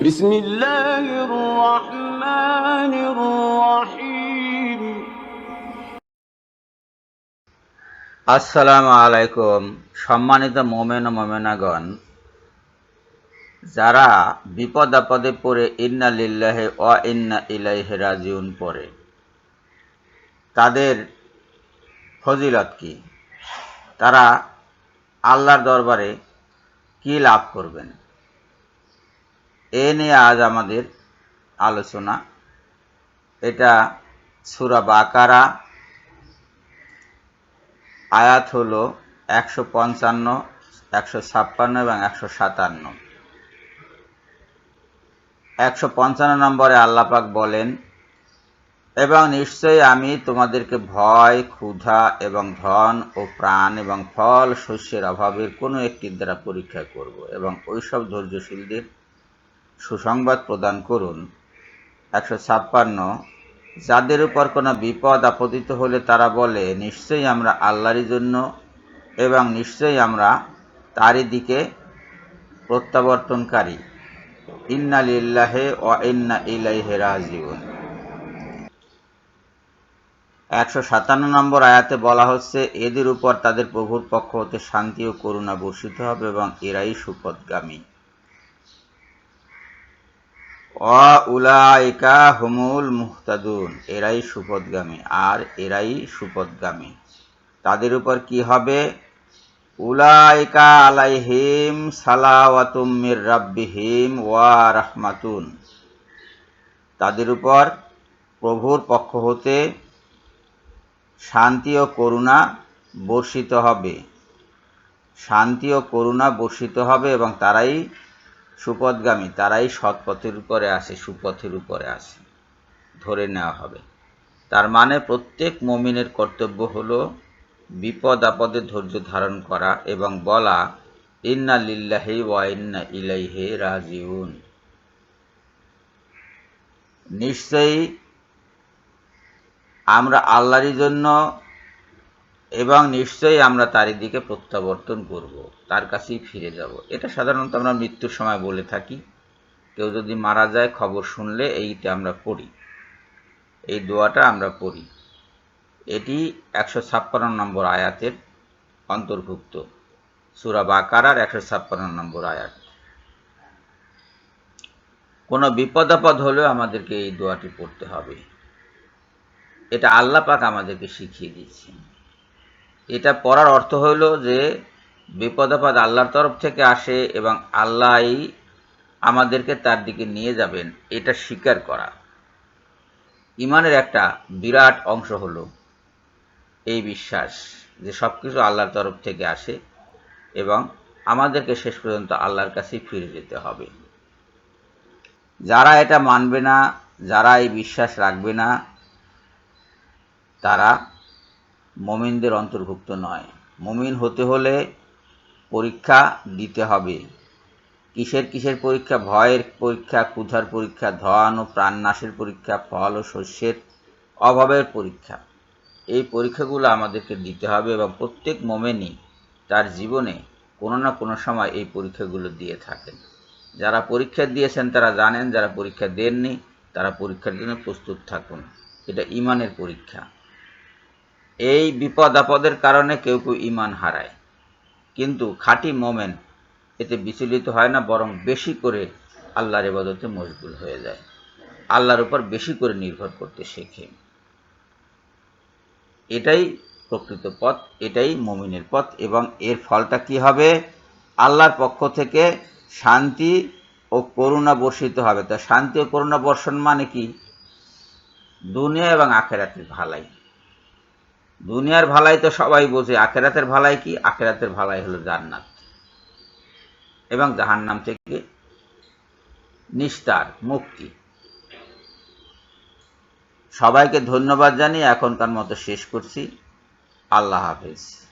بسم الله الرحمن الرحيم আসসালামু আলাইকুম সম্মানিত মোমেন ও মোমেনাগণ যারা বিপদ আপদে পড়ে ইন্না লিল্লাহে ও ইন্না ইলাইহে রাজিউন পড়ে তাদের ফজিলত কি তারা আল্লাহর দরবারে কি লাভ করবেন এ নিয়ে আজ আমাদের আলোচনা। এটা সুরা বাকারা। আয়াত হলো একশো পঞ্চান্ন, একশো ছাপ্পান্ন এবং একশো সাতান্ন। একশো পঞ্চান্ন নম্বরে আল্লাপাক বলেন, এবং নিশ্চয়ই আমি তোমাদেরকে ভয়, ক্ষুধা এবং ধন ও প্রাণ এবং ফল, শস্যের অভাবের কোনো একটির দ্বারা পরীক্ষা করব এবং ওইসব ধৈর্যশীলদের সুসংবাদ প্রদান করুন। একশো ছাপ্পান্ন, যাদের উপর কোনো বিপদ আপতিত হলে তারা বলে, নিশ্চয়ই আমরা আল্লাহরই জন্য এবং নিশ্চয়ই আমরা তারই দিকে প্রত্যাবর্তনকারী। ইন্না লিল্লাহে ও ইন্না ইলাইহে রাজিউন। একশো সাতান্ন নম্বর আয়াতে বলা হচ্ছে, এদের উপর তাদের প্রভুর পক্ষ হতে শান্তি ও করুণা বর্ষিত হবে এবং এরাই সুপথগামী। উলাইকা হুমুল মুহতাদুন, এরাই সুপদগামী আর এরাই সুপদগামী তাদের উপর কি হবে? উলাইকা আলাইহিম সালাওয়াতুম মির রাব্বিহিম ওয়া রাহমাতুন। তাদের উপর প্রভুর পক্ষ হতে শান্তি ও করুণা বর্ষিত হবে। শান্তি ও করুণা বর্ষিত হবে এবং তারাই সুপথগামী, তারাই সৎপথের উপরে আসে, সুপথের উপরে আসে। ধরে নেওয়া হবে। তার মানে প্রত্যেক মমিনের কর্তব্য হলো বিপদ আপদে ধৈর্য ধারণ করা এবং বলা, ইন্না লিল্লাহি ওয়া ইন্না ইলাইহে রাজিউন। নিশ্চয়ই আমরা আল্লাহরই জন্য এবং নিশ্চয়ই আমরা তারই দিকে প্রত্যাবর্তন করব, তার কাছেই ফিরে যাব। এটা সাধারণত আমরা মৃত্যুর সময় বলে থাকি। কেউ যদি মারা যায়, খবর শুনলে এইটা আমরা পড়ি। এই দোয়াটা আমরা পড়ি। এটি একশো ছাপ্পান্ন নম্বর আয়াতের অন্তর্ভুক্ত। সুরা বাকারার একশো ছাপ্পান্ন নম্বর আয়াত। কোনো বিপদ আপদ হলেও আমাদেরকে এই দোয়াটি পড়তে হবে। এটা আল্লাহ পাক আমাদেরকে শিখিয়ে দিয়েছেন। এটা পড়ার অর্থ হইল যে বিপদ আপদ আল্লাহর তরফ থেকে আসে এবং আল্লাহই আমাদেরকে তার দিকে নিয়ে যাবেন, এটা স্বীকার করা। ইমানের একটা বিরাট অংশ হলো এই বিশ্বাস যে সব কিছু আল্লাহর তরফ থেকে আসে এবং আমাদেরকে শেষ পর্যন্ত আল্লাহর কাছেই ফিরে যেতে হবে। যারা এটা মানবে না, যারা এই বিশ্বাস রাখবে না, তারা মমিনদের অন্তর্ভুক্ত নয়। মমিন হতে হলে পরীক্ষা দিতে হবে। কিসের কিসের পরীক্ষা? ভয়ের পরীক্ষা, ক্ষুধার পরীক্ষা, ধন ও প্রাণনাশের পরীক্ষা, ফল ও শস্যের অভাবের পরীক্ষা। এই পরীক্ষাগুলো আমাদেরকে দিতে হবে এবং প্রত্যেক মোমেনই তার জীবনে কোনো না কোনো সময় এই পরীক্ষাগুলো দিয়ে থাকেন। যারা পরীক্ষা দিয়েছেন, তারা জানেন, যারা পরীক্ষা দেননি, তারা পরীক্ষার জন্য প্রস্তুত থাকুন। এটা ইমানের পরীক্ষা। এই বিপদ আপদের কারণে কেউ কেউ ইমান হারায়। কিন্তু খাঁটি মোমেন এতে বিচলিত হয় না, বরং বেশি করে আল্লাহর এবাদতে মশগুল হয়ে যায়। আল্লাহর উপর বেশি করে নির্ভর করতে শেখে। এটাই প্রকৃত পথ, এটাই মমিনের পথ, এবং এর ফলটা কি হবে? আল্লাহর পক্ষ থেকে শান্তি ও করুণা বর্ষিত হবে। তা শান্তি ও করুণা বর্ষণ মানে কি? দুনিয়া এবং আখেরাতের ভালাই। দুনিয়ার ভালাই তো সবাই বোঝে, আখেরাতের ভালাই কি? আখেরাতের ভালাই হলো জান্নাত। এবং জাহান্নাম থেকে নিস্তার, মুক্তি। সবাইকে ধন্যবাদ জানিয়ে এখনকার মতো শেষ করছি। আল্লাহ হাফেজ।